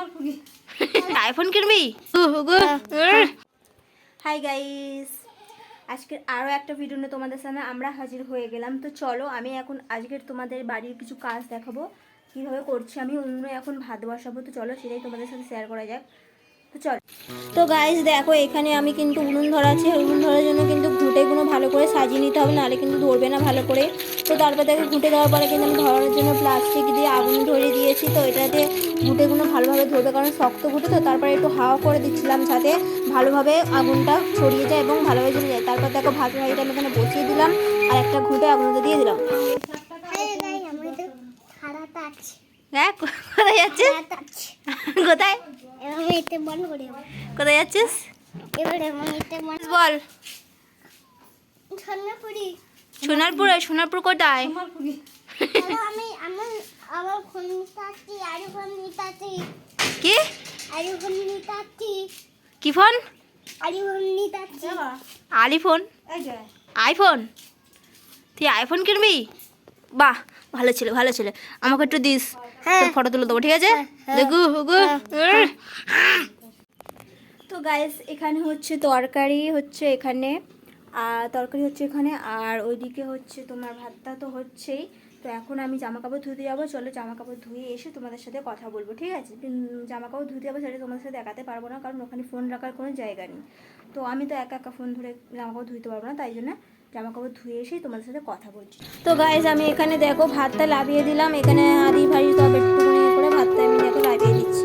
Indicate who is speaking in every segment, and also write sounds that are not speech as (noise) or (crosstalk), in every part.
Speaker 1: IPhone (laughs) কিনবি? Hi guys আজকের আরও একটা ভিডিও নিয়ে তোমাদের সামনে আমরা হাজির হয়ে গেলাম। তো চলো আমি এখন আজকের তোমাদের বাড়ির কিছু কাজ দেখাবো। কীভাবে করছি আমি অন্য এখন ভাত বসাবো। তো চলো সেটাই তোমাদের সাথে শেয়ার করা যাক। তো চল। তো গাইস দেখো এখানে আমি কিন্তু উনুন ধরা আছে উনুন ধরার জন্য কিন্তু ঘুঁটেগুলো ভালো করে সাজিয়ে নিতে হবে নাহলে কিন্তু ধরবে না ভালো করে। তো তারপর দেখো ঘুঁটে দেওয়ার পরে কিন্তু আমি ধরানোর জন্য প্লাস্টিক দিয়ে আগুন ধরিয়ে দিয়েছি তো এটাতে ঘুঁটেগুলো ভালোভাবে ধরবে কারণ শক্ত ঘুঁটে তো তারপরে একটু হাওয়া করে দিচ্ছিলাম যাতে ভালোভাবে আগুনটা ছড়িয়ে যায় এবং ভালোভাবে জ্বলে যায়। তারপর দেখো ভাত ভাইটা আমি এখানে বসিয়ে দিলাম আর একটা ঘুঁটে আগুনটা দিয়ে দিলাম। দেখ কোথায় যাচ্ছিস? কোথায়? কোথায় যাচ্ছিস? বল। সোনারপুর। সোনারপুর? কোথায়?
Speaker 2: আমি আমার আমার ফোন আর
Speaker 1: কি?
Speaker 2: আর ফোন নিতাছি
Speaker 1: কি ফোন?
Speaker 2: আর ফোন
Speaker 1: আইফোন? তুই আইফোন কিনবি? বাহ। ভালো ছিল ভালো ছিল। আমাকে একটু দিস
Speaker 2: হ্যাঁ।
Speaker 1: ফটো তুলে দেবো ঠিক আছে? দেখু হুগু। তো গাইস এখানে হচ্ছে তরকারি হচ্ছে এখানে আর তরকারি হচ্ছে এখানে আর ওইদিকে হচ্ছে তোমার ভাতটা তো হচ্ছেই। তো এখন আমি জামা কাপড় ধুতে যাব। চলো জামা কাপড় ধুয়ে এসে তোমাদের সাথে কথা বলব, ঠিক আছে? জামা কাপড় ধুতে যাব সেটা তোমাদের সাথে দেখাতে পারব না, কারণ ওখানে ফোন রাখার কোনো জায়গা নেই। তো আমি তো একা একা ফোন ধরে জামা কাপড় ধুতে পারব না, তাই জন্য জামা কাপড় ধুয়ে এসেই তোমাদের সাথে কথা বলছি। তো গাইজ আমি এখানে দেখো ভাতটা লাভিয়ে দিলাম, এখানে আদি ভাই ইয়ে করে ভাতটা আমি দেখো লাভিয়ে দিচ্ছি।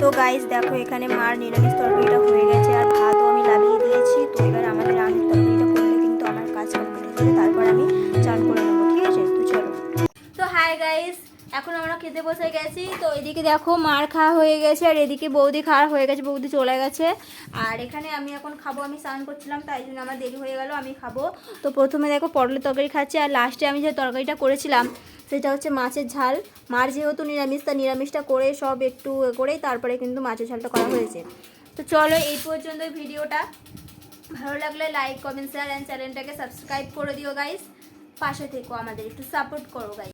Speaker 1: তো গাইজ দেখো এখানে মার নিরামিষ তরকারিটা হয়ে গেছে, আর ভাতও হাই গাইস এখন আমরা খেতে বসে গেছি। তো এদিকে দেখো, মার খাওয়া হয়ে গেছে, আর এদিকে বৌদি খাওয়া হয়ে গেছে, বৌদি চলে গেছে। আর এখানে আমি এখন খাব, আমি স্নান করছিলাম, তাই জন্য আমার দেরি হয়ে গেল, আমি খাব। তো প্রথমে দেখো, পটলের তরকারি খাচ্ছি, আর লাস্টে আমি যে তরকারিটা করেছিলাম, সেটা হচ্ছে মাছের ঝাল। মার যেহেতু নিরামিষ, তা নিরামিষটা করে সব একটু করেই তারপরে কিন্তু মাছের ঝালটা করা হয়েছে। তো চলো, এই পর্যন্ত ভিডিওটা। ভালো লাগলে লাইক কমেন্ট শেয়ার অ্যান্ড চ্যানেলটাকে সাবস্ক্রাইব করে দিও গাইস পাশে থেকো আমাদের, একটু সাপোর্ট করো গাইস